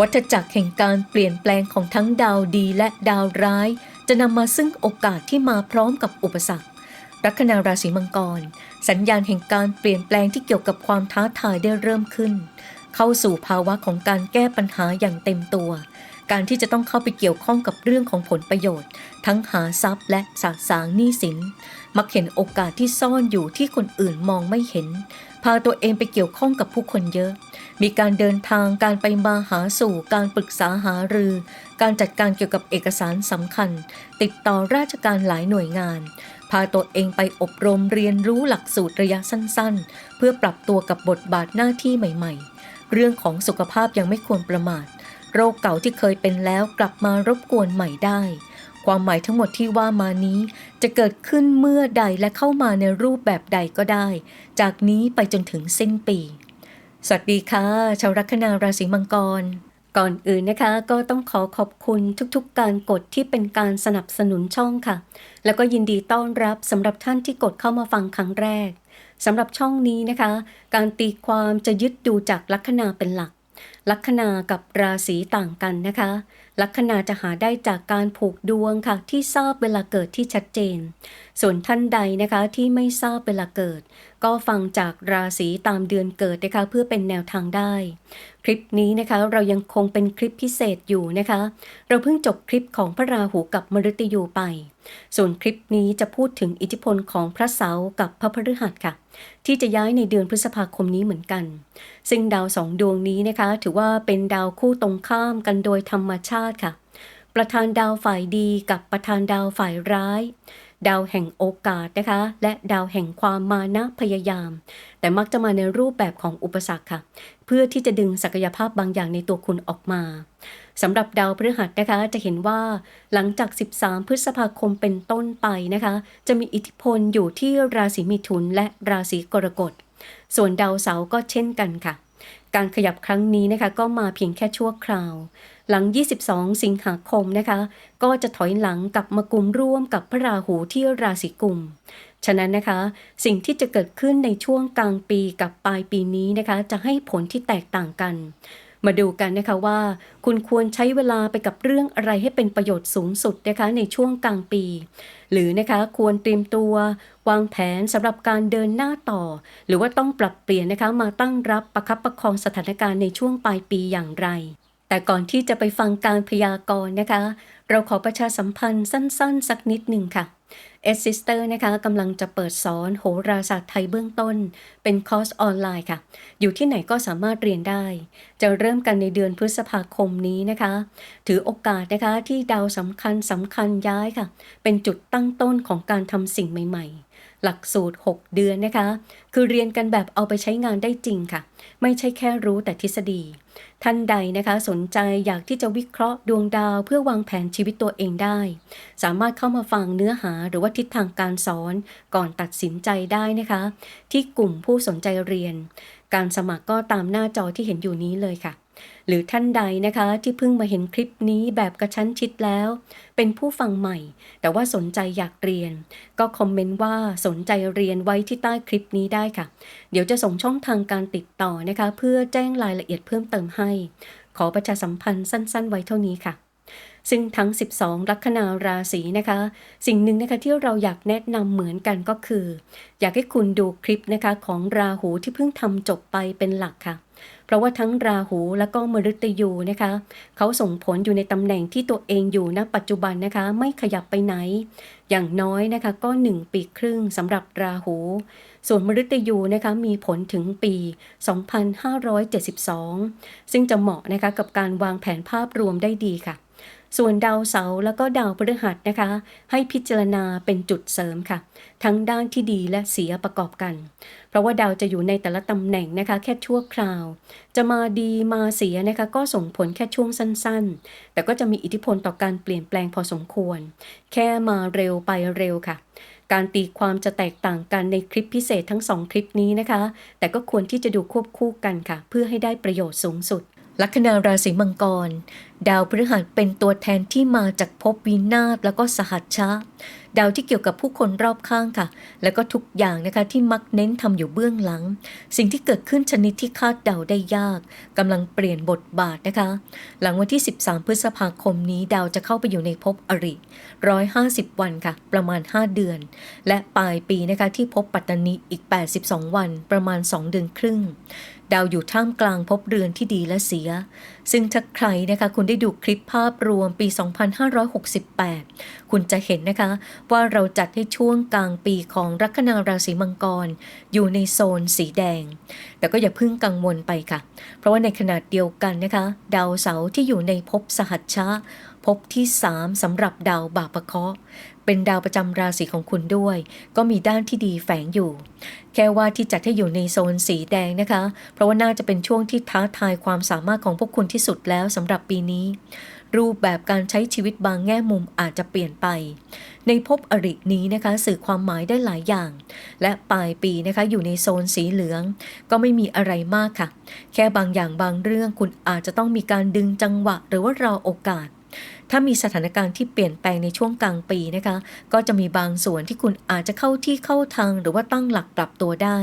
วัฏจักรแห่งการเปลี่ยนแปลงของทั้งดาวดีและดาวร้าย จะนำมาซึ่งโอกาสที่มาพร้อมกับอุปสรรค ลัคนาราศีมังกร สัญญาณแห่งการเปลี่ยนแปลงที่เกี่ยวกับความท้าทายได้เริ่มขึ้น เข้าสู่ภาวะของการแก้ปัญหาอย่างเต็มตัว การที่จะต้องเข้าไปเกี่ยวข้องกับเรื่องของผลประโยชน์ ทั้งหาทรัพย์และสะสางหนี้สิน มักเห็นโอกาสที่ซ่อนอยู่ที่คนอื่นมองไม่เห็น พาตัวเองไปเกี่ยวข้องกับผู้คนเยอะ มีการเดินทางการไปมาหาสู่การปรึกษาหารือ การจัดการเกี่ยวกับเอกสารสำคัญ ติดต่อราชการหลายหน่วยงาน พาตัวเองไปอบรมเรียนรู้หลักสูตรระยะสั้นๆ เพื่อปรับตัวกับบทบาทหน้าที่ใหม่ ๆ เรื่องของสุขภาพยังไม่ควรประมาท โรคเก่าที่เคยเป็นแล้วกลับมารบกวนใหม่ได้ความหมายทั้งหมดที่ว่ามานี้จะเกิดขึ้นเมื่อใดและเข้ามาในรูปแบบใดก็ได้ จากนี้ไปจนถึงสิ้นปี สวัสดีค่ะ ชาวลัคนาราศีมังกร ก่อนอื่นนะคะ ก็ต้องขอขอบคุณทุกๆ การกดที่เป็นการสนับสนุนช่องค่ะ แล้วก็ยินดีต้อนรับสำหรับท่านที่กดเข้ามาฟังครั้งแรกสำหรับช่องนี้นะคะ การตีความจะยึดดูจากลัคนาเป็นหลัก ลัคนากับราศีต่างกันนะคะ ลัคนาจะหาได้จากการผูกดวงค่ะ ที่ทราบเวลาเกิดที่ชัดเจน ส่วนท่านใดนะคะที่ไม่ทราบเวลาเกิด ก็ฟังจากราศีตามเดือนเกิดนะคะเพื่อเป็นแนวทางได้ คลิปนี้นะคะเรายังคงเป็นคลิปพิเศษอยู่นะคะ เราเพิ่งจบคลิปของพระราหูกับมฤตยูไป ส่วนคลิปนี้จะพูดถึงอิทธิพลของพระเสาร์กับพระพฤหัสค่ะ ที่จะย้ายในเดือนพฤษภาคมนี้เหมือนกัน ซึ่งดาวสองดวงนี้นะคะ ถือว่าเป็นดาวคู่ตรงข้ามกันโดยธรรมชาติค่ะ ประธานดาวฝ่ายดีกับประธานดาวฝ่ายร้าย ดาวแห่งโอกาสนะคะ และดาวแห่งความมานะพยายาม แต่มักจะมาในรูปแบบของอุปสรรคค่ะ เพื่อที่จะดึงศักยภาพบางอย่างในตัวคุณออกมาสำหรับดาวพฤหัสนะคะจะเห็นว่าหลังจาก 13 พฤษภาคมเป็นต้นไปนะคะ จะมีอิทธิพลอยู่ที่ราศีมิถุนและราศีกรกฎ ส่วนดาวเสาร์ก็เช่นกันค่ะ การขยับครั้งนี้นะคะก็มาเพียงแค่ชั่วคราว หลัง 22 สิงหาคมนะคะ ก็จะถอยหลังกลับมากุมร่วมกับพระราหูที่ราศีกุม ฉะนั้นนะคะ สิ่งที่จะเกิดขึ้นในช่วงกลางปีกับปลายปีนี้นะคะ จะให้ผลที่แตกต่างกัน มาดูกันนะคะว่า คุณควรใช้เวลาไปกับเรื่องอะไรให้เป็นประโยชน์สูงสุดนะคะในช่วงกลางปี หรือนะคะควรเตรียมตัว วางแผนสำหรับการเดินหน้าต่อ หรือว่าต้องปรับเปลี่ยนนะคะมาตั้งรับประคับประคองสถานการณ์ในช่วงปลายปีอย่างไร แต่ก่อนที่จะไปฟังการพยากรณ์นะคะ เราขอประชาสัมพันธ์สั้นๆ สักนิดหนึ่งค่ะเอสซิสเตอร์นะคะกำลังจะเปิดสอนโหราศาสตร์ไทยเบื้องต้น เป็นคอร์สออนไลน์ค่ะ อยู่ที่ไหนก็สามารถเรียนได้ จะเริ่มกันในเดือนพฤษภาคมนี้นะคะ ถือโอกาสนะคะที่ดาวสำคัญสำคัญย้ายค่ะ เป็นจุดตั้งต้นของการทำสิ่งใหม่ๆ หลักสูตร 6 เดือนนะคะ คือเรียนกันแบบเอาไปใช้งานได้จริงค่ะ ไม่ใช่แค่รู้แต่ทฤษฎี ท่านใดนะคะสนใจอยากที่จะวิเคราะห์ดวงดาวเพื่อวางแผนชีวิตตัวเองได้ สามารถเข้ามาฟังเนื้อหาหรือว่าทิศทางการสอนก่อนตัดสินใจได้นะคะ ที่กลุ่มผู้สนใจเรียน การสมัครก็ตามหน้าจอที่เห็นอยู่นี้เลยค่ะ หรือท่านใดนะคะที่เพิ่งมาเห็นคลิปนี้แบบกระชั้นชิดแล้ว เป็นผู้ฟังใหม่ แต่ว่าสนใจอยากเรียน ก็คอมเมนต์ว่าสนใจเรียนไว้ที่ใต้คลิปนี้ได้ค่ะ เดี๋ยวจะส่งช่องทางการติดต่อนะคะ เพื่อแจ้งรายละเอียดเพิ่มเติมให้ ขอประชาสัมพันธ์สั้น ๆ ไว้เท่านี้ค่ะซึ่งทั้ง 12 ลัคนาราศีนะคะ สิ่งหนึ่งนะคะที่เราอยากแนะนำเหมือนกันก็คือ อยากให้คุณดูคลิปนะคะของราหูที่เพิ่งทำจบไปเป็นหลักค่ะ เพราะว่าทั้งราหูและก็มฤตยูนะคะ เขาส่งผลอยู่ในตำแหน่งที่ตัวเองอยู่ณปัจจุบันนะคะ ไม่ขยับไปไหน อย่างน้อยนะคะก็ 1 ปีครึ่งสำหรับราหู ส่วนมฤตยูนะคะมีผลถึงปี 2572 ซึ่งจะเหมาะนะคะกับการวางแผนภาพรวมได้ดีค่ะ ส่วนดาวเสาร์แล้วก็ดาวพฤหัสนะคะ ให้พิจารณาเป็นจุดเสริมค่ะ ทั้งด้านที่ดีและเสียประกอบกัน เพราะว่าดาวจะอยู่ในแต่ละตำแหน่งนะคะ แค่ชั่วคราว จะมาดีมาเสียนะคะ ก็ส่งผลแค่ช่วงสั้นๆ แต่ก็จะมีอิทธิพลต่อการเปลี่ยนแปลงพอสมควร แค่มาเร็วไปเร็วค่ะการตีความจะแตกต่างกันในคลิปพิเศษทั้งสองคลิปนี้นะคะ แต่ก็ควรที่จะดูควบคู่กันค่ะ เพื่อให้ได้ประโยชน์สูงสุด ลัคนาราศีมังกร ดาวพฤหัสเป็นตัวแทนที่มาจากภพวินาศแล้วก็สหัชชะ ดาวที่เกี่ยวกับผู้คนรอบข้างค่ะ แล้วก็ทุกอย่างนะคะที่มักเน้นทำอยู่เบื้องหลัง สิ่งที่เกิดขึ้นชนิดที่คาดเดาได้ยากกำลังเปลี่ยนบทบาทนะคะ หลังวันที่ 13 พฤษภาคมนี้ดาวจะเข้าไปอยู่ในภพอริ150 วันค่ะ ประมาณ 5 เดือน และปลายปีนะคะที่ภพปัตตานีอีก 82 วัน ประมาณ 2 เดือนครึ่งดาวอยู่ท่ามกลางภพเรือนที่ดีและเสีย ซึ่งถ้าใครนะคะคุณได้ดูคลิปภาพรวมปี 2568 คุณจะเห็นนะคะ ว่าเราจัดให้ช่วงกลางปีของลัคนาราศีมังกร อยู่ในโซนสีแดง แต่ก็อย่าเพิ่งกังวลไปค่ะ เพราะว่าในขนาดเดียวกันนะคะ ดาวเสาร์ที่อยู่ในภพสหัชชะภพที่ 3สำหรับดาวบาปะเคาะเป็นดาวประจำราศีของคุณด้วย ก็มีด้านที่ดีแฝงอยู่ แค่ว่าที่จัดให้อยู่ในโซนสีแดงนะคะ เพราะว่าน่าจะเป็นช่วงที่ท้าทายความสามารถของพวกคุณที่สุดแล้วสำหรับปีนี้ รูปแบบการใช้ชีวิตบางแง่มุมอาจจะเปลี่ยนไป ในภพอรินี้นะคะสื่อความหมายได้หลายอย่าง และปลายปีนะคะอยู่ในโซนสีเหลือง ก็ไม่มีอะไรมากค่ะ แค่บางอย่างบางเรื่องคุณอาจจะต้องมีการดึงจังหวะ หรือว่ารอโอกาสถ้ามีสถานการณ์ที่เปลี่ยนแปลงในช่วงกลางปีนะคะ ก็จะมีบางส่วนที่คุณอาจจะเข้าที่เข้าทางหรือว่าตั้งหลักปรับตัวได้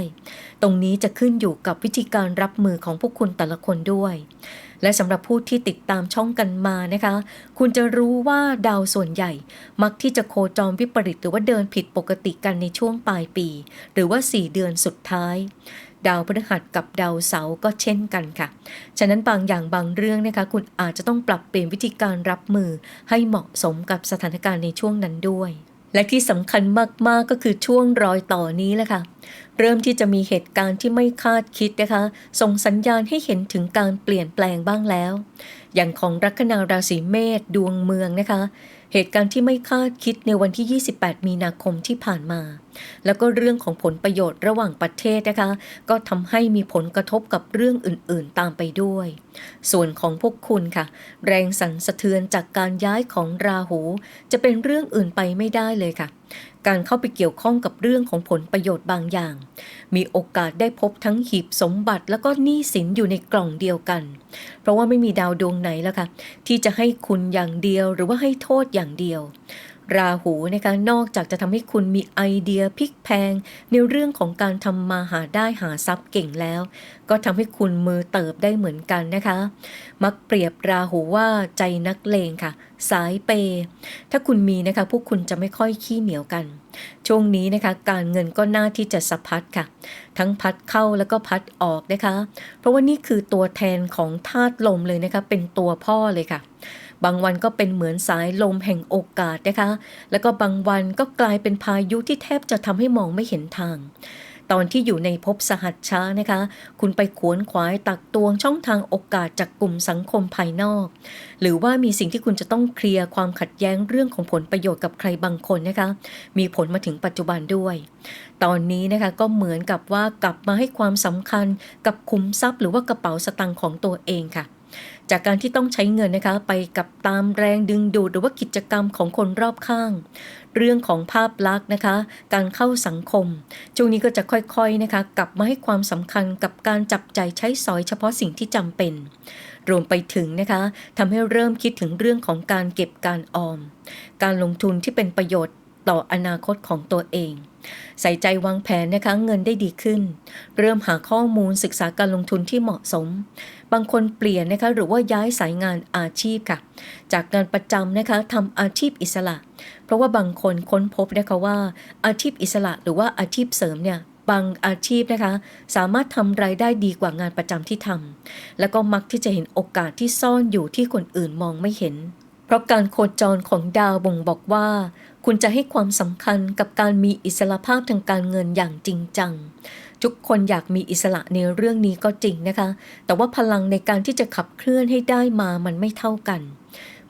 ตรงนี้จะขึ้นอยู่กับวิธีการรับมือของพวกคุณแต่ละคนด้วย และสำหรับผู้ที่ติดตามช่องกันมานะคะ คุณจะรู้ว่าดาวส่วนใหญ่ มักที่จะโคจรวิปริตหรือว่าเดินผิดปกติกันในช่วงปลายปี หรือว่า 4 เดือนสุดท้าย ดาวพฤหัสกับดาวเสาร์ก็เช่นกันค่ะ ฉะนั้นบางอย่างบางเรื่องนะคะ คุณอาจจะต้องปรับเปลี่ยนวิธีการรับมือให้เหมาะสมกับสถานการณ์ในช่วงนั้นด้วย และที่สำคัญมากๆก็คือช่วงรอยต่อนี้แหละค่ะ เริ่มที่จะมีเหตุการณ์ที่ไม่คาดคิดนะคะ ส่งสัญญาณให้เห็นถึงการเปลี่ยนแปลงบ้างแล้ว อย่างของลัคนาราศีเมษดวงเมืองนะคะ เหตุการณ์ที่ไม่คาดคิดในวันที่ 28 มีนาคมที่ผ่านมา แล้วก็เรื่องของผลประโยชน์ระหว่างประเทศนะคะ ก็ทำให้มีผลกระทบกับเรื่องอื่นๆตามไปด้วย ส่วนของพวกคุณค่ะ แรงสั่นสะเทือนจากการย้ายของราหู จะเป็นเรื่องอื่นไปไม่ได้เลยค่ะ การเข้าไปเกี่ยวข้องกับเรื่องของผลประโยชน์บางอย่าง มีโอกาสได้พบทั้งหีบสมบัติแล้วก็หนี้สินอยู่ในกล่องเดียวกัน เพราะว่าไม่มีดาวดวงไหนแล้วค่ะที่จะให้คุณอย่างเดียวหรือว่าให้โทษอย่างเดียว ราหูนะคะนอกจากจะทำให้คุณมีไอเดียพลิกแพง ในเรื่องของการทำมาหาได้หาทรัพย์เก่งแล้ว ก็ทำให้คุณมือเติบได้เหมือนกันนะคะ มักเปรียบราหูว่าใจนักเลงค่ะ สายเปย์ถ้าคุณมีนะคะพวกคุณจะไม่ค่อยขี้เหนียวกัน ช่วงนี้นะคะ การเงินก็น่าที่จะสะพัดค่ะ ทั้งพัดเข้าแล้วก็พัดออกนะคะ เพราะว่านี่คือตัวแทนของธาตุลมเลยนะคะ เป็นตัวพ่อเลยค่ะ บางวันก็เป็นเหมือนสายลมแห่งโอกาสนะคะ แล้วก็บางวันก็กลายเป็นพายุที่แทบจะทำให้มองไม่เห็นทาง ตอนที่อยู่ในภพสหัชช้านะคะ คุณไปขวนขวายตักตวงช่องทางโอกาสจากกลุ่มสังคมภายนอก หรือว่ามีสิ่งที่คุณจะต้องเคลียร์ความขัดแย้งเรื่องของผลประโยชน์กับใครบางคนนะคะ มีผลมาถึงปัจจุบันด้วย ตอนนี้นะคะก็เหมือนกับว่ากลับมาให้ความสำคัญกับคุมทรัพย์ หรือว่ากระเป๋าสตางค์ของตัวเองค่ะ จากการที่ต้องใช้เงินนะคะไปกับตามแรงดึงดูดหรือว่ากิจกรรมของคนรอบข้าง เรื่องของภาพลักษณ์นะคะ การเข้าสังคมช่วงนี้ก็จะค่อยๆนะคะ กลับมาให้ความสำคัญกับการจับใจใช้สอยเฉพาะสิ่งที่จำเป็น รวมไปถึงนะคะทำให้เริ่มคิดถึงเรื่องของการเก็บการออม การลงทุนที่เป็นประโยชน์ ต่ออนาคตของตัวเอง ใส่ใจวางแผนนะคะเงินได้ดีขึ้น เริ่มหาข้อมูลศึกษาการลงทุนที่เหมาะสม บางคนเปลี่ยนนะคะหรือว่าย้ายสายงานอาชีพค่ะ จากงานประจำนะคะทำอาชีพอิสระ เพราะว่าบางคนค้นพบนะคะว่าอาชีพอิสระหรือว่าอาชีพเสริมเนี่ยบางอาชีพนะคะ สามารถทำรายได้ดีกว่างานประจำที่ทำแล้วก็มักที่จะเห็นโอกาสที่ซ่อนอยู่ที่คนอื่นมองไม่เห็น เพราะการโคจรของดาวบ่งบอกว่า คุณจะให้ความสำคัญกับการมีอิสระภาพทางการเงินอย่างจริงจัง ทุกคนอยากมีอิสระในเรื่องนี้ก็จริงนะคะ แต่ว่าพลังในการที่จะขับเคลื่อนให้ได้มามันไม่เท่ากัน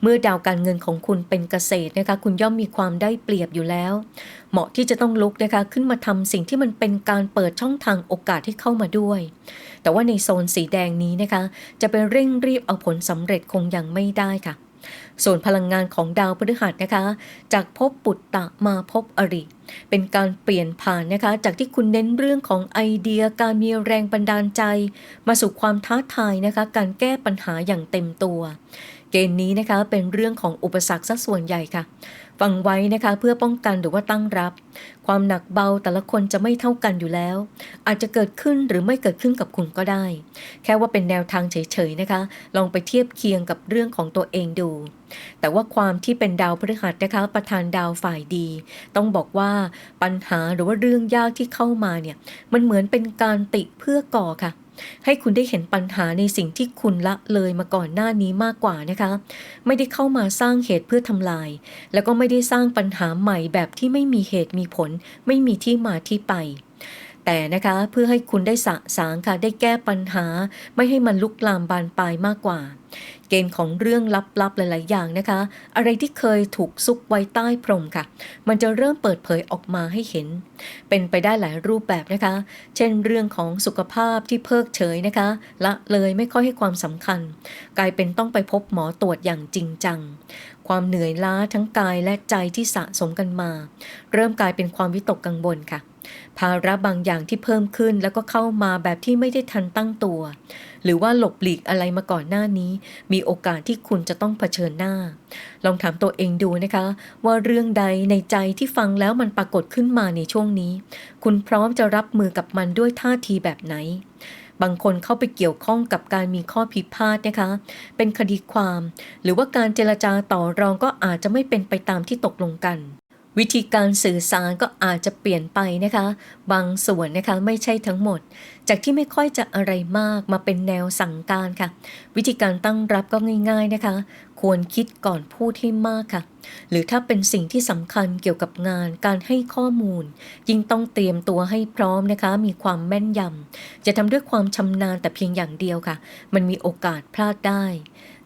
เมื่อดาวการเงินของคุณเป็นเกษตรนะคะ คุณย่อมมีความได้เปรียบอยู่แล้ว เหมาะที่จะต้องลุกนะคะ ขึ้นมาทำสิ่งที่มันเป็นการเปิดช่องทางโอกาสให้เข้ามาด้วย แต่ว่าในโซนสีแดงนี้นะคะ จะไปเร่งรีบเอาผลสำเร็จคงยังไม่ได้ค่ะ ส่วนพลังงานของดาวพฤหัสนะคะ จากภพปุตตะมาภพอริ เป็นการเปลี่ยนผ่านนะคะ จากที่คุณเน้นเรื่องของไอเดียการมีแรงบันดาลใจ มาสู่ความท้าทายนะคะ การแก้ปัญหาอย่างเต็มตัว เกณฑ์นี้นะคะเป็นเรื่องของอุปสรรคซะส่วนใหญ่ค่ะ ฟังไว้นะคะเพื่อป้องกันหรือว่าตั้งรับ ความหนักเบาแต่ละคนจะไม่เท่ากันอยู่แล้ว อาจจะเกิดขึ้นหรือไม่เกิดขึ้นกับคุณก็ได้ แค่ว่าเป็นแนวทางเฉยๆนะคะ ลองไปเทียบเคียงกับเรื่องของตัวเองดู แต่ว่าความที่เป็นดาวพฤหัสนะคะประธานดาวฝ่ายดี ต้องบอกว่าปัญหาหรือว่าเรื่องยากที่เข้ามาเนี่ยมันเหมือนเป็นการติเพื่อก่อค่ะ ให้คุณได้เห็นปัญหาในสิ่งที่คุณละเลยมาก่อนหน้านี้มากกว่านะคะ ไม่ได้เข้ามาสร้างเหตุเพื่อทำลาย แล้วก็ไม่ได้สร้างปัญหาใหม่แบบที่ไม่มีเหตุมีผล ไม่มีที่มาที่ไป แต่นะคะเพื่อให้คุณได้สะสางค่ะได้แก้ปัญหา ไม่ให้มันลุกลามบานปลายมากกว่า เกณฑ์ของเรื่องลับๆหลาย ๆ อย่างนะคะ อะไรที่เคยถูกซุกไว้ใต้พรมค่ะ มันจะเริ่มเปิดเผยออกมาให้เห็น เป็นไปได้หลายรูปแบบนะคะ เช่นเรื่องของสุขภาพที่เพิกเฉยนะคะ ละเลยไม่ค่อยให้ความสำคัญ กลายเป็นต้องไปพบหมอตรวจอย่างจริงจังความเหนื่อยล้าทั้งกายและใจที่สะสมกันมา เริ่มกลายเป็นความวิตกกังวลค่ะ ภาระบางอย่างที่เพิ่มขึ้นแล้วก็เข้ามาแบบที่ไม่ได้ทันตั้งตัว หรือว่าหลบหลีกอะไรมาก่อนหน้านี้ มีโอกาสที่คุณจะต้องเผชิญหน้า ลองถามตัวเองดูนะคะ ว่าเรื่องใดในใจที่ฟังแล้วมันปรากฏขึ้นมาในช่วงนี้ คุณพร้อมจะรับมือกับมันด้วยท่าทีแบบไหนบางคนเข้าไปเกี่ยวข้องกับการมีข้อพิพาทนะคะ เป็นคดีความ หรือว่าการเจรจาต่อรองก็อาจจะไม่เป็นไปตามที่ตกลงกัน วิธีการสื่อสารก็อาจจะเปลี่ยนไปนะคะ บางส่วนนะคะไม่ใช่ทั้งหมด จากที่ไม่ค่อยจะอะไรมากมาเป็นแนวสั่งการค่ะ วิธีการตั้งรับก็ง่าย ๆนะคะ ควรคิดก่อนพูดให้มากค่ะ หรือถ้าเป็นสิ่งที่สำคัญเกี่ยวกับงานการให้ข้อมูล ยิ่งต้องเตรียมตัวให้พร้อมนะคะ มีความแม่นยำจะทำด้วยความชำนาญแต่เพียงอย่างเดียวค่ะ มันมีโอกาสพลาดได้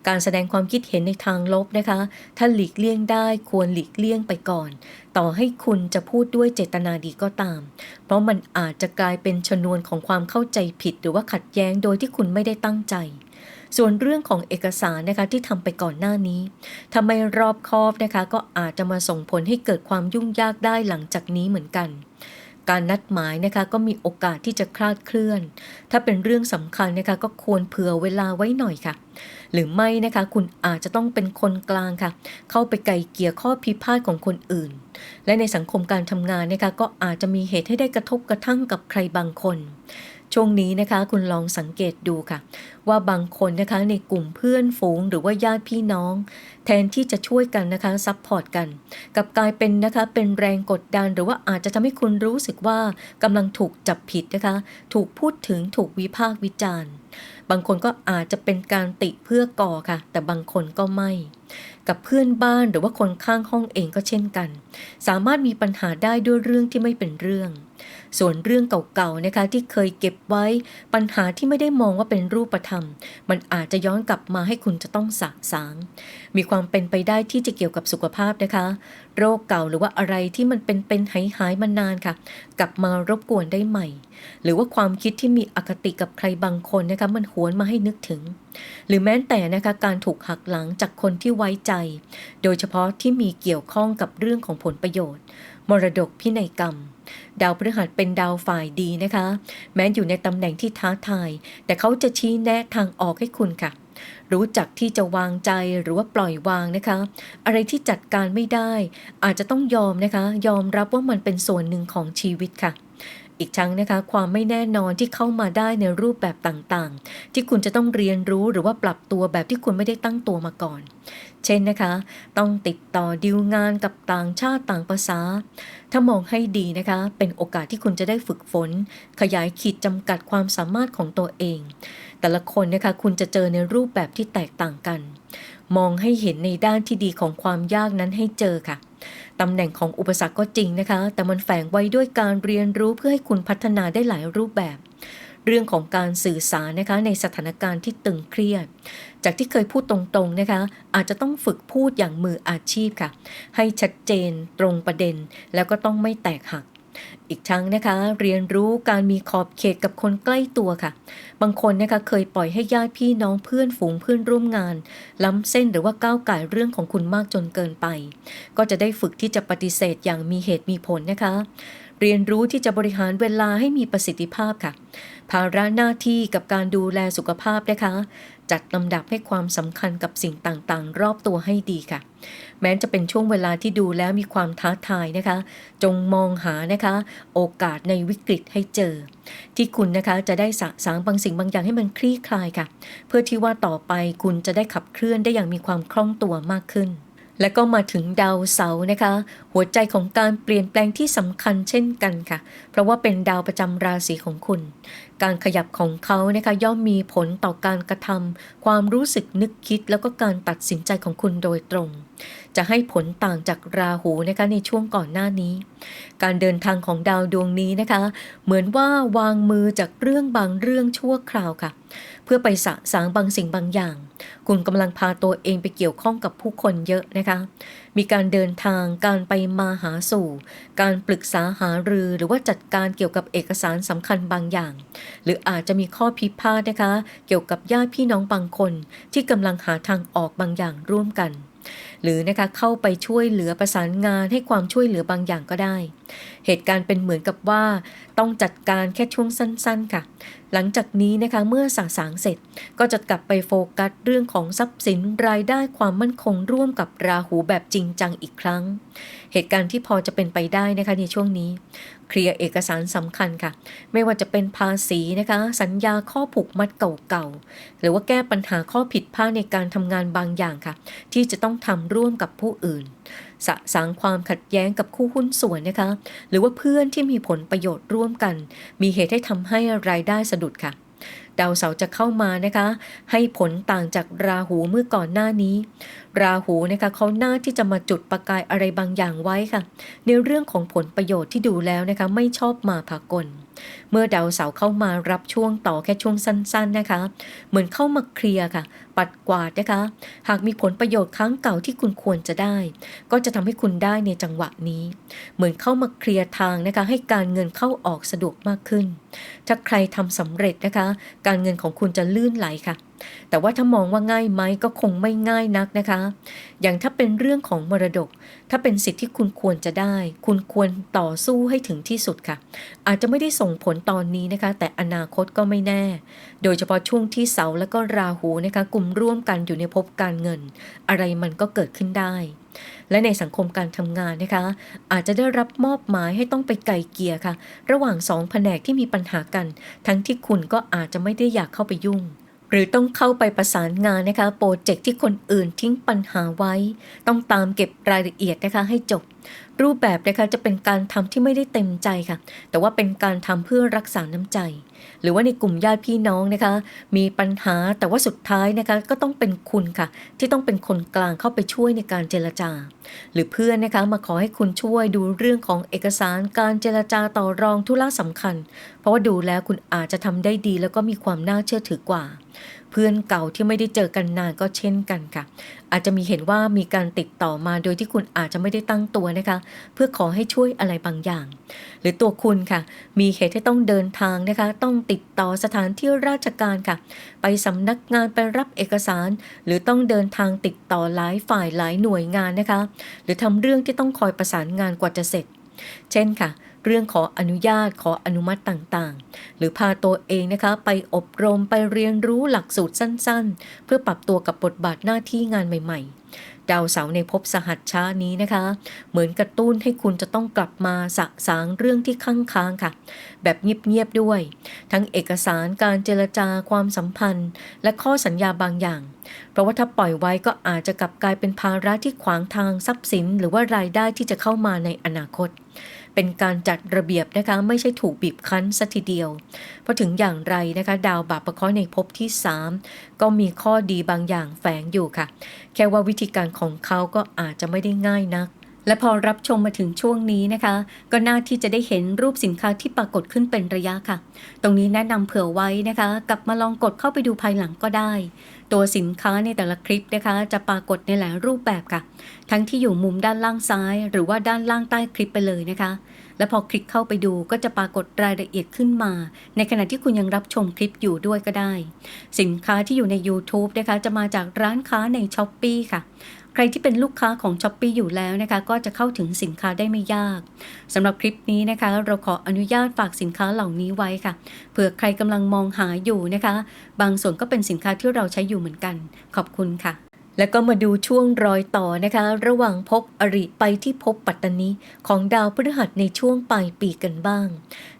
การแสดงความคิดเห็นในทางลบนะคะ ถ้าหลีกเลี่ยงได้ควรหลีกเลี่ยงไปก่อน ต่อให้คุณจะพูดด้วยเจตนาดีก็ตาม เพราะมันอาจจะกลายเป็นชนวนของความเข้าใจผิด หรือว่าขัดแย้งโดยที่คุณไม่ได้ตั้งใจ ส่วนเรื่องของเอกสารนะคะที่ทำไปก่อนหน้านี้ทำไมรอบคอบนะคะ ก็อาจจะมาส่งผลให้เกิดความยุ่งยากได้หลังจากนี้เหมือนกัน การนัดหมายนะคะก็มีโอกาสที่จะคลาดเคลื่อน ถ้าเป็นเรื่องสำคัญนะคะก็ควรเผื่อเวลาไว้หน่อยค่ะ หรือไม่นะคะคุณอาจจะต้องเป็นคนกลางค่ะ เข้าไปไกลเกลี่ยข้อพิพาทของคนอื่น และในสังคมการทำงานนะคะก็อาจจะมีเหตุให้ได้กระทบกระทั่งกับใครบางคนช่วงนี้นะคะคุณลองสังเกตดูค่ะ ว่าบางคนนะคะในกลุ่มเพื่อนฝูงหรือว่าญาติพี่น้อง แทนที่จะช่วยกันนะคะซัพพอร์ตกัน กับกลายเป็นนะคะเป็นแรงกดดันหรือว่าอาจจะทำให้คุณรู้สึกว่ากำลังถูกจับผิดนะคะ ถูกพูดถึงถูกวิพากษ์วิจารณ์ บางคนก็อาจจะเป็นการติเพื่อก่อค่ะ แต่บางคนก็ไม่ กับเพื่อนบ้านหรือว่าคนข้างห้องเองก็เช่นกัน สามารถมีปัญหาได้ด้วยเรื่องที่ไม่เป็นเรื่อง ส่วนเรื่องเก่าๆนะคะที่เคยเก็บไว้ ปัญหาที่ไม่ได้มองว่าเป็นรูปธรรม มันอาจจะย้อนกลับมาให้คุณจะต้องสะสาง มีความเป็นไปได้ที่จะเกี่ยวกับสุขภาพนะคะ โรคเก่าหรือว่าอะไรที่มันเป็นเป็นหายหายๆมานานค่ะ กลับมารบกวนได้ใหม่ หรือว่าความคิดที่มีอคติกับใครบางคนนะคะมันหวนมาให้นึกถึง หรือแม้แต่นะคะการถูกหักหลังจากคนที่ไว้ใจ โดยเฉพาะที่มีเกี่ยวข้องกับเรื่องของผลประโยชน์ มรดกพินัยกรรม ดาวพฤหัสเป็นดาวฝ่ายดีนะคะ แม้อยู่ในตำแหน่งที่ท้าทาย แต่เขาจะชี้แนะทางออกให้คุณค่ะรู้จักที่จะวางใจหรือว่าปล่อยวางนะคะ อะไรที่จัดการไม่ได้ อาจจะต้องยอมนะคะ ยอมรับว่ามันเป็นส่วนหนึ่งของชีวิตค่ะ อีกทั้งนะคะความไม่แน่นอนที่เข้ามาได้ในรูปแบบต่างๆ ที่คุณจะต้องเรียนรู้หรือว่าปรับตัวแบบที่คุณไม่ได้ตั้งตัวมาก่อน เช่นนะคะ ต้องติดต่อดีลงานกับต่างชาติต่างภาษา ถ้ามองให้ดีนะคะ เป็นโอกาสที่คุณจะได้ฝึกฝน ขยายขีดจำกัดความสามารถของตัวเอง แต่ละคนนะคะคุณจะเจอในรูปแบบที่แตกต่างกัน มองให้เห็นในด้านที่ดีของความยากนั้นให้เจอค่ะ ตำแหน่งของอุปสรรคก็จริงนะคะ แต่มันแฝงไว้ด้วยการเรียนรู้เพื่อให้คุณพัฒนาได้หลายรูปแบบ เรื่องของการสื่อสารนะคะในสถานการณ์ที่ตึงเครียด จากที่เคยพูดตรงๆนะคะ อาจจะต้องฝึกพูดอย่างมืออาชีพค่ะ ให้ชัดเจนตรงประเด็น แล้วก็ต้องไม่แตกหัก อีกทั้งนะคะ เรียนรู้การมีขอบเขตกับคนใกล้ตัวค่ะ บางคนนะคะเคยปล่อยให้ญาติพี่น้องเพื่อนฝูงเพื่อนร่วมงาน ล้ำเส้นหรือว่าก้าวไก่เรื่องของคุณมากจนเกินไป ก็จะได้ฝึกที่จะปฏิเสธอย่างมีเหตุมีผลนะคะ เรียนรู้ที่จะบริหารเวลาให้มีประสิทธิภาพค่ะ ภาระหน้าที่กับการดูแลสุขภาพนะคะ จัดลำดับให้ความสำคัญกับสิ่งต่างๆ รอบตัวให้ดีค่ะ แม้จะเป็นช่วงเวลาที่ดูแล้วมีความท้าทายนะคะ จงมองหานะคะ โอกาสในวิกฤตให้เจอ ที่คุณนะคะจะได้สะสางบางสิ่งบางอย่างให้มันคลี่คลายค่ะ เพื่อที่ว่าต่อไปคุณจะได้ขับเคลื่อนได้อย่างมีความคล่องตัวมากขึ้น และก็มาถึงดาวเสาร์นะคะ หัวใจของการเปลี่ยนแปลงที่สำคัญเช่นกันค่ะ เพราะว่าเป็นดาวประจำราศีของคุณ การขยับของเขานะคะย่อมมีผลต่อการกระทำความรู้สึกนึกคิด แล้วก็การตัดสินใจของคุณโดยตรง จะให้ผลต่างจากราหูนะคะในช่วงก่อนหน้านี้ การเดินทางของดาวดวงนี้นะคะ เหมือนว่าวางมือจากเรื่องบางเรื่องชั่วคราวค่ะ เพื่อไปสะสางบางสิ่งบางอย่าง คุณกำลังพาตัวเองไปเกี่ยวข้องกับผู้คนเยอะนะคะ มีการเดินทางการไปมาหาสู่ การปรึกษาหารือหรือว่าจัดการเกี่ยวกับเอกสารสำคัญบางอย่าง หรืออาจจะมีข้อพิพาทนะคะ เกี่ยวกับญาติพี่น้องบางคน ที่กำลังหาทางออกบางอย่างร่วมกันหรือนะคะเข้าไปช่วยเหลือประสานงานให้ความช่วยเหลือบางอย่างก็ได้เหตุการณ์เป็นเหมือนกับว่าต้องจัดการแค่ช่วงสั้นๆค่ะ หลังจากนี้นะคะเมื่อสาสางเสร็จก็จะกลับไปโฟกัสเรื่องของทรัพย์สินรายได้ความมั่นคงร่วมกับราหูแบบจริงจังอีกครั้ง เหตุการณ์ที่พอจะเป็นไปได้นะคะในช่วงนี้ เคลียร์เอกสารสำคัญค่ะ ไม่ว่าจะเป็นภาษีนะคะ สัญญาข้อผูกมัดเก่าๆหรือว่าแก้ปัญหาข้อผิดพลาดในการทำงานบางอย่างค่ะ ที่จะต้องทำร่วมกับผู้อื่น สะสางความขัดแย้งกับคู่หุ้นส่วนนะคะ หรือว่าเพื่อนที่มีผลประโยชน์ร่วมกัน มีเหตุให้ทำให้รายได้สะดุดค่ะ ดาวเสาร์จะเข้ามานะคะ ให้ผลต่างจากราหูเมื่อก่อนหน้านี้ ราหูนะคะเขาหน้าที่จะมาจุดประกายอะไรบางอย่างไว้ค่ะ ในเรื่องของผลประโยชน์ที่ดูแล้วนะคะ ไม่ชอบมาพากลเมื่อดาวเสาร์เข้ามารับช่วงต่อแค่ช่วงสั้นๆนะคะ เหมือนเข้ามาเคลียร์ค่ะ ปัดกวาดนะคะ หากมีผลประโยชน์ครั้งเก่าที่คุณควรจะได้ ก็จะทำให้คุณได้ในจังหวะนี้ เหมือนเข้ามาเคลียร์ทางนะคะ ให้การเงินเข้าออกสะดวกมากขึ้น ถ้าใครทำสำเร็จนะคะ การเงินของคุณจะลื่นไหลค่ะ แต่ว่าถ้ามองว่าง่ายไหมก็คงไม่ง่ายนักนะคะ อย่างถ้าเป็นเรื่องของมรดก ถ้าเป็นสิทธิ์ที่คุณควรจะได้ คุณควรต่อสู้ให้ถึงที่สุดค่ะ อาจจะไม่ได้ส่งผลตอนนี้นะคะ แต่อนาคตก็ไม่แน่ โดยเฉพาะช่วงที่เสาร์และก็ราหูนะคะกลุ่มร่วมกันอยู่ในภพการเงิน อะไรมันก็เกิดขึ้นได้ และในสังคมการทำงานนะคะ อาจจะได้รับมอบหมายให้ต้องไปไกลเกลี่ยค่ะ ระหว่างสองแผนกที่มีปัญหากัน ทั้งที่คุณก็อาจจะไม่ได้อยากเข้าไปยุ่งหรือต้องเข้าไปประสานงานนะคะโปรเจกต์ที่คนอื่นทิ้งปัญหาไว้ ต้องตามเก็บรายละเอียดนะคะให้จบ รูปแบบนะคะจะเป็นการทำที่ไม่ได้เต็มใจค่ะ แต่ว่าเป็นการทำเพื่อรักษาน้ำใจ หรือว่าในกลุ่มญาติพี่น้องนะคะ มีปัญหาแต่ว่าสุดท้ายนะคะก็ต้องเป็นคุณค่ะ ที่ต้องเป็นคนกลางเข้าไปช่วยในการเจรจา หรือเพื่อนนะคะมาขอให้คุณช่วยดูเรื่องของเอกสารการเจรจาต่อรองธุระสำคัญ เพราะว่าดูแล้วคุณอาจจะทำได้ดีแล้วก็มีความน่าเชื่อถือกว่า พื่อนเก่าที่ไม่ได้เจอกันนานก็เช่นกันค่ะ อาจจะมีเห็นว่ามีการติดต่อมาโดยที่คุณอาจจะไม่ได้ตั้งตัวนะคะ เพื่อขอให้ช่วยอะไรบางอย่าง หรือตัวคุณค่ะ มีเหตุให้ต้องเดินทางนะคะ ต้องติดต่อสถานที่ราชการค่ะ ไปสำนักงานไปรับเอกสาร หรือต้องเดินทางติดต่อหลายฝ่ายหลายหน่วยงานนะคะ หรือทำเรื่องที่ต้องคอยประสานงานกว่าจะเสร็จ เช่นค่ะ เรื่องขออนุญาตขออนุมัติต่างๆ หรือพาตัวเองนะคะไปอบรมไปเรียนรู้หลักสูตรสั้นๆ เพื่อปรับตัวกับบทบาทหน้าที่งานใหม่ ๆดาวเสาในภพสหัสช้านี้นะคะ เหมือนกระตุ้นให้คุณจะต้องกลับมาสะสางเรื่องที่ค้างค้างค่ะ แบบเงียบๆด้วย ทั้งเอกสารการเจรจาความสัมพันธ์ และข้อสัญญาบางอย่าง เพราะว่าถ้าปล่อยไว้ก็อาจจะกลับกลายเป็นภาระที่ขวางทางทรัพย์สิน หรือว่ารายได้ที่จะเข้ามาในอนาคต เป็นการจัดระเบียบนะคะไม่ใช่ถูกบีบคั้นสัทีเดียวเพราะถึงอย่างไรนะคะ ดาวบาปประเคราะห์ในภพที่ 3 ก็มีข้อดีบางอย่างแฝงอยู่ค่ะ แค่ว่าวิธีการของเขาก็อาจจะไม่ได้ง่ายนัก และพอรับชมมาถึงช่วงนี้นะคะ ก็น่าที่จะได้เห็นรูปสินค้าที่ปรากฏขึ้นเป็นระยะค่ะ ตรงนี้แนะนำเผื่อไว้นะคะ กลับมาลองกดเข้าไปดูภายหลังก็ได้ ตัวสินค้าในแต่ละคลิปนะคะ จะปรากฏในหลายรูปแบบค่ะ ทั้งที่อยู่มุมด้านล่างซ้าย หรือว่าด้านล่างใต้คลิปไปเลยนะคะ และพอคลิกเข้าไปดูก็จะปรากฏรายละเอียดขึ้นมา ในขณะที่คุณยังรับชมคลิปอยู่ด้วยก็ได้ สินค้าที่อยู่ใน YouTube นะคะจะมาจากร้านค้าใน s h อ p e e ค่ะ ใครที่เป็นลูกค้าของ s h อ p e e อยู่แล้วนะคะ ก็จะเข้าถึงสินค้าได้ไม่ยากสำหรับคลิปนี้นะคะ เราขออนุญาตฝากสินค้าเหล่านี้ไว้ค่ะเผื่อใครกำลังมองหาอยู่นะคะ บางส่วนก็เป็นสินค้าที่เราใช้อยู่เหมือนกัน ขอบคุณค่ะแล้วก็มาดูช่วงรอยต่อนะคะ ระหว่างภพอริไปที่ภพปัตตานีของดาวพฤหัสในช่วงปลายปีกันบ้าง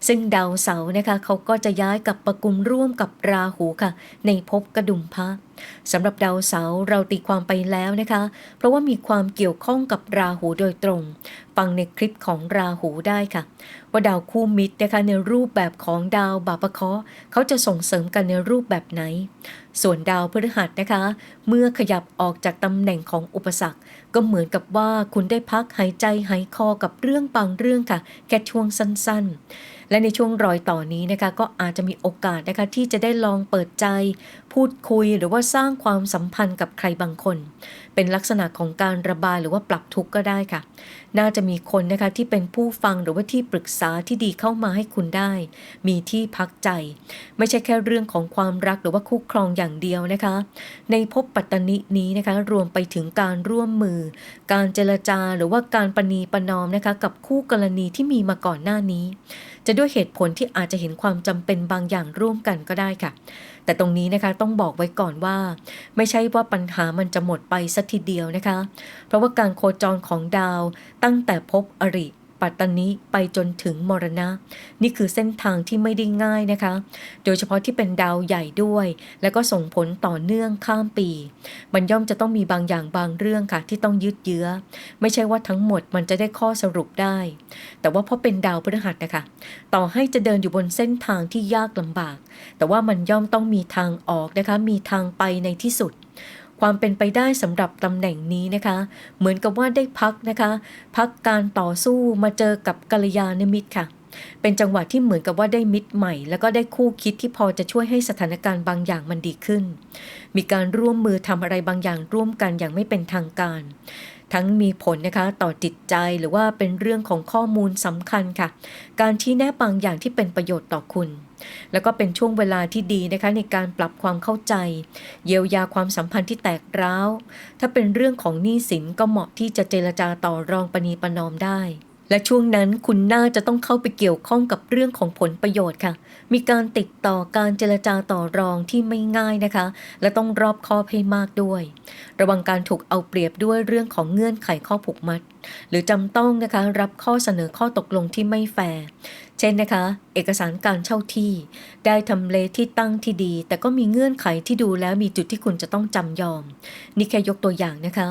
ซึ่งดาวเสาร์นะคะ เขาก็จะย้ายกับประกุมร่วมกับราหูค่ะ ในภพกระดุมพระ สำหรับดาวเสาร์เราตีความไปแล้วนะคะ เพราะว่ามีความเกี่ยวข้องกับราหูโดยตรง ฟังในคลิปของราหูได้ค่ะ ว่าดาวคู่มิตรนะคะในรูปแบบของดาวบาปะเคาะเขาจะส่งเสริมกันในรูปแบบไหน ส่วนดาวพฤหัสนะคะ เมื่อขยับออกจากตำแหน่งของอุปสรรคก็เหมือนกับว่าคุณได้พักหายใจหายคอกับเรื่องบางเรื่องค่ะ แค่ช่วงสั้นๆ และในช่วงรอยต่อนี้นะคะ ก็อาจจะมีโอกาสนะคะที่จะได้ลองเปิดใจ พูดคุยหรือว่าสร้างความสัมพันธ์กับใครบางคน เป็นลักษณะของการระบายหรือว่าปรับทุกข์ก็ได้ค่ะ น่าจะมีคนนะคะที่เป็นผู้ฟังหรือว่าที่ปรึกษาที่ดีเข้ามาให้คุณได้ มีที่พักใจ ไม่ใช่แค่เรื่องของความรักหรือว่าคู่ครองอย่างเดียวนะคะ ในภพปัตตนินี้นะคะ รวมไปถึงการร่วมมือ การเจรจาหรือว่าการประนีประนอมนะคะ กับคู่กรณีที่มีมาก่อนหน้านี้ จะด้วยเหตุผลที่อาจจะเห็นความจำเป็นบางอย่างร่วมกันก็ได้ค่ะ แต่ตรงนี้นะคะต้องบอกไว้ก่อนว่า ไม่ใช่ว่าปัญหามันจะหมดไปสัทีเดียวนะคะ เพราะว่าการโคจรของดาวตั้งแต่พบอริ ปัตตานิไปจนถึงมรณะ นี่คือเส้นทางที่ไม่ได้ง่ายนะคะ โดยเฉพาะที่เป็นดาวใหญ่ด้วย และก็ส่งผลต่อเนื่องข้ามปี มันย่อมจะต้องมีบางอย่างบางเรื่องค่ะ ที่ต้องยืดเยื้อ ไม่ใช่ว่าทั้งหมดมันจะได้ข้อสรุปได้ แต่ว่าเพราะเป็นดาวพฤหัสนะคะต่อให้จะเดินอยู่บนเส้นทางที่ยากลำบาก แต่ว่ามันย่อมต้องมีทางออกนะคะมีทางไปในที่สุด ความเป็นไปได้สำหรับตำแหน่งนี้นะคะ เหมือนกับว่าได้พักนะคะ พักการต่อสู้มาเจอกับกัลยาณมิตรค่ะ เป็นจังหวะที่เหมือนกับว่าได้มิตรใหม่ แล้วก็ได้คู่คิดที่พอจะช่วยให้สถานการณ์บางอย่างมันดีขึ้น มีการร่วมมือทำอะไรบางอย่างร่วมกันอย่างไม่เป็นทางการ ทั้งมีผลนะคะต่อจิตใจหรือว่าเป็นเรื่องของข้อมูลสำคัญค่ะ การชี้แนะบางอย่างที่เป็นประโยชน์ต่อคุณ แล้วก็เป็นช่วงเวลาที่ดีนะคะในการปรับความเข้าใจ เยียวยาความสัมพันธ์ที่แตกร้าว ถ้าเป็นเรื่องของหนี้สินก็เหมาะที่จะเจรจาต่อรองประนีประนอมได้และช่วงนั้นคุณน่าจะต้องเข้าไปเกี่ยวข้องกับเรื่องของผลประโยชน์ค่ะ มีการติดต่อการเจรจาต่อรองที่ไม่ง่ายนะคะ และต้องรอบคอบให้มากด้วย ระวังการถูกเอาเปรียบด้วยเรื่องของเงื่อนไขข้อผูกมัด หรือจำต้องนะคะรับข้อเสนอข้อตกลงที่ไม่แฟร์ เช่นนะคะ เอกสารการเช่าที่ ได้ทำเลที่ตั้งที่ดี แต่ก็มีเงื่อนไขที่ดูแล้วมีจุดที่คุณจะต้องจำยอม นี่แค่ยกตัวอย่างนะคะ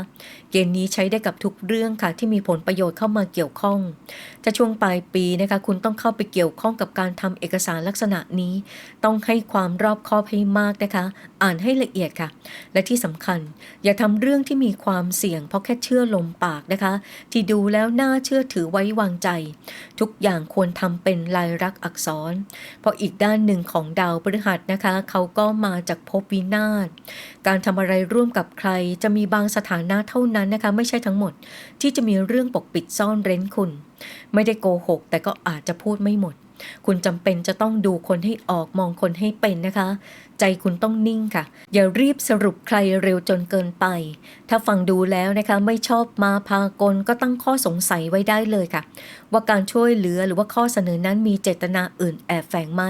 เกณฑ์นี้ใช้ได้กับทุกเรื่องค่ะที่มีผลประโยชน์เข้ามาเกี่ยวข้อง จะช่วงปลายปีนะคะคุณต้องเข้าไปเกี่ยวข้องกับการทำเอกสารลักษณะนี้ ต้องให้ความรอบคอบให้มากนะคะ อ่านให้ละเอียดค่ะ และที่สำคัญ อย่าทำเรื่องที่มีความเสี่ยง เพราะแค่เชื่อลมปากนะคะ ที่ดูแล้วน่าเชื่อถือไว้วางใจ ทุกอย่างควรทำเป็นลายลักษณ์อักษร เพราะอีกด้านหนึ่งของดาวพฤหัสนะคะ เขาก็มาจากภพวินาศการทำอะไรร่วมกับใครจะมีบางสถานะเท่านั้นนะคะไม่ใช่ทั้งหมดที่จะมีเรื่องปกปิดซ่อนเร้นคุณ ไม่ได้โกหก แต่ก็อาจจะพูดไม่หมด คุณจำเป็นจะต้องดูคนให้ออกมองคนให้เป็นนะคะ ใจคุณต้องนิ่งค่ะ อย่ารีบสรุปใครเร็วจนเกินไป ถ้าฟังดูแล้วนะคะไม่ชอบมาพากลก็ตั้งข้อสงสัยไว้ได้เลยค่ะ ว่าการช่วยเหลือหรือว่าข้อเสนอนั้นมีเจตนาอื่นแอบแฝงไหม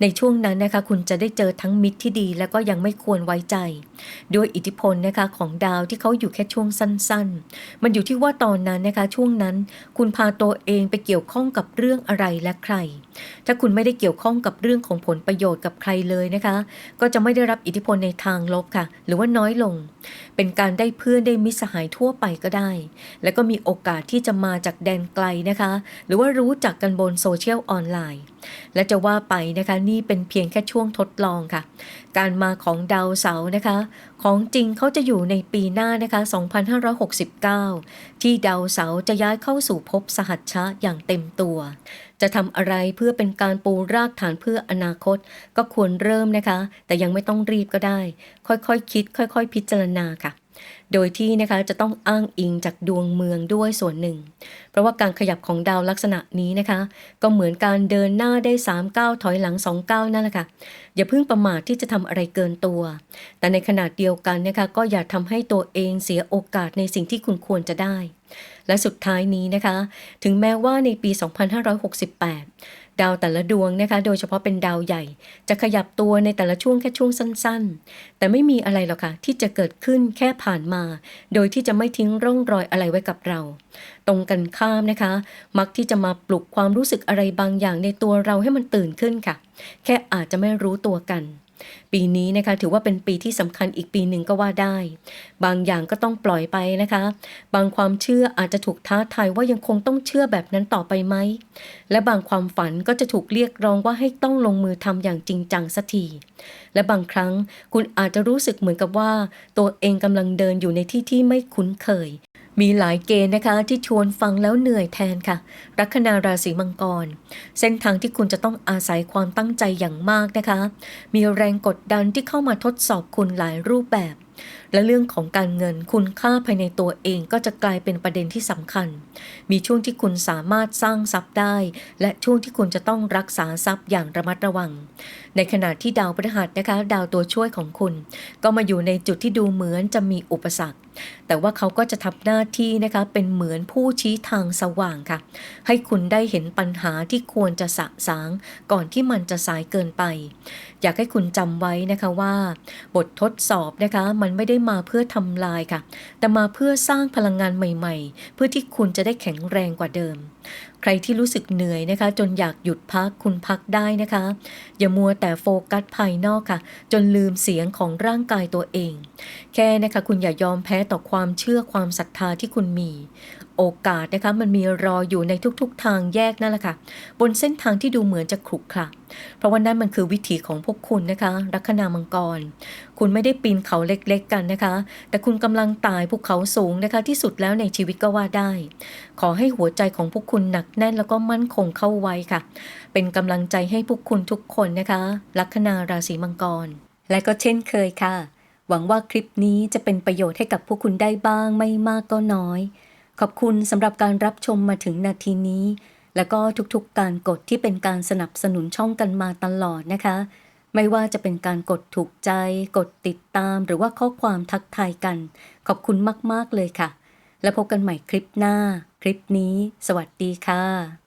ในช่วงนั้นนะคะคุณจะได้เจอทั้งมิตรที่ดีและก็ยังไม่ควรไว้ใจ ด้วยอิทธิพลนะคะของดาวที่เขาอยู่แค่ช่วงสั้นๆ มันอยู่ที่ว่าตอนนั้นนะคะช่วงนั้น คุณพาตัวเองไปเกี่ยวข้องกับเรื่องอะไรและใคร ถ้าคุณไม่ได้เกี่ยวข้องกับเรื่องของผลประโยชน์กับใครเลยนะคะ ก็จะไม่ได้รับอิทธิพลในทางลบค่ะ หรือว่าน้อยลง เป็นการได้เพื่อนได้มิสหายทั่วไปก็ได้ แล้วก็มีโอกาสที่จะมาจากแดนไกลนะคะ หรือว่ารู้จักกันบนโซเชียลออนไลน์ และจะว่าไปนะคะนี่เป็นเพียงแค่ช่วงทดลองค่ะ การมาของดาวเสาร์นะคะ ของจริงเขาจะอยู่ในปีหน้านะคะ 2569 ที่ดาวเสาร์จะย้ายเข้าสู่ภพสหัชชะอย่างเต็มตัว จะทำอะไรเพื่อเป็นการปูรากฐานเพื่ออนาคต ก็ควรเริ่มนะคะ แต่ยังไม่ต้องรีบก็ได้ ค่อยๆคคิด ค่อย ๆ พิจารณาค่ะ โดยที่นะคะจะต้องอ้างอิงจากดวงเมืองด้วยส่วนหนึ่ง เพราะว่าการขยับของดาวลักษณะนี้นะคะ ก็เหมือนการเดินหน้าได้3ก้าวถอยหลัง2ก้าวนั่นแหละค่ะอย่าเพิ่งประมาทที่จะทำอะไรเกินตัว แต่ในขณะเดียวกันนะคะก็อย่าทำให้ตัวเองเสียโอกาสในสิ่งที่คุณควรจะได้ และสุดท้ายนี้นะคะ ถึงแม้ว่าในปี 2568 ดาวแต่ละดวงนะคะ โดยเฉพาะเป็นดาวใหญ่ จะขยับตัวในแต่ละช่วงแค่ช่วงสั้นๆ แต่ไม่มีอะไรหรอกค่ะที่จะเกิดขึ้นแค่ผ่านมา โดยที่จะไม่ทิ้งร่องรอยอะไรไว้กับเรา ตรงกันข้ามนะคะ มักที่จะมาปลุกความรู้สึกอะไรบางอย่างในตัวเราให้มันตื่นขึ้นค่ะ แค่อาจจะไม่รู้ตัวกัน ปีนี้นะคะถือว่าเป็นปีที่สำคัญอีกปีหนึ่งก็ว่าได้ บางอย่างก็ต้องปล่อยไปนะคะ บางความเชื่ออาจจะถูกท้าทายว่ายังคงต้องเชื่อแบบนั้นต่อไปไหม และบางความฝันก็จะถูกเรียกร้องว่าให้ต้องลงมือทำอย่างจริงจังสักที และบางครั้งคุณอาจจะรู้สึกเหมือนกับว่า ตัวเองกำลังเดินอยู่ในที่ที่ไม่คุ้นเคย มีหลายเกณฑ์นะคะที่ชวนฟังแล้วเหนื่อยแทนค่ะ ลัคนาราศีมังกร เส้นทางที่คุณจะต้องอาศัยความตั้งใจอย่างมากนะคะ มีแรงกดดันที่เข้ามาทดสอบคุณหลายรูปแบบ และเรื่องของการเงินคุณค่าภายในตัวเองก็จะกลายเป็นประเด็นที่สำคัญ มีช่วงที่คุณสามารถสร้างทรัพย์ได้ และช่วงที่คุณจะต้องรักษาทรัพย์อย่างระมัดระวัง ในขณะที่ดาวพฤหัสนะคะ ดาวตัวช่วยของคุณ ก็มาอยู่ในจุดที่ดูเหมือนจะมีอุปสรรค แต่ว่าเขาก็จะทำหน้าที่นะคะเป็นเหมือนผู้ชี้ทางสว่างค่ะ ให้คุณได้เห็นปัญหาที่ควรจะสะสาง ก่อนที่มันจะสายเกินไป อยากให้คุณจำไว้นะคะว่า บททดสอบนะคะมันไม่ได้มาเพื่อทำลายค่ะ แต่มาเพื่อสร้างพลังงานใหม่ ๆ เพื่อที่คุณจะได้แข็งแรงกว่าเดิม รที่รู้สึกเหนื่อยนะคะ จนอยากหยุดพักคุณพักได้นะคะ อย่ามัวแต่โฟกัสภายนอกค่ะ จนลืมเสียงของร่างกายตัวเอง แค่นะคะคุณอย่ายอมแพ้ต่อความเชื่อความศรัทธาที่คุณมี โอกาสนะคะมันมีรออยู่ในทุกๆ ทางแยกนั่นแหละค่ะ บนเส้นทางที่ดูเหมือนจะขรุขระเพราะว่านั่นมันคือวิถีของพวกคุณนะคะลัคนามังกร คุณไม่ได้ปีนเขาเล็กๆกันนะคะ แต่คุณกำลังตายภูเขาสูงนะคะ ที่สุดแล้วในชีวิตก็ว่าได้ ขอให้หัวใจของพวกคุณหนักแน่นแล้วก็มั่นคงเข้าไว้ค่ะ เป็นกำลังใจให้พวกคุณทุกคนนะคะลัคนาราศีมังกร และก็เช่นเคยค่ะ หวังว่าคลิปนี้จะเป็นประโยชน์ให้กับพวกคุณได้บ้างไม่มากก็น้อย ขอบคุณสำหรับการรับชมมาถึงนาทีนี้ แล้วก็ทุกๆการกดที่เป็นการสนับสนุนช่องกันมาตลอดนะคะ ไม่ว่าจะเป็นการกดถูกใจ กดติดตาม หรือว่าข้อความทักทายกัน ขอบคุณมากๆเลยค่ะ แล้วพบกันใหม่คลิปหน้า คลิปนี้ สวัสดีค่ะ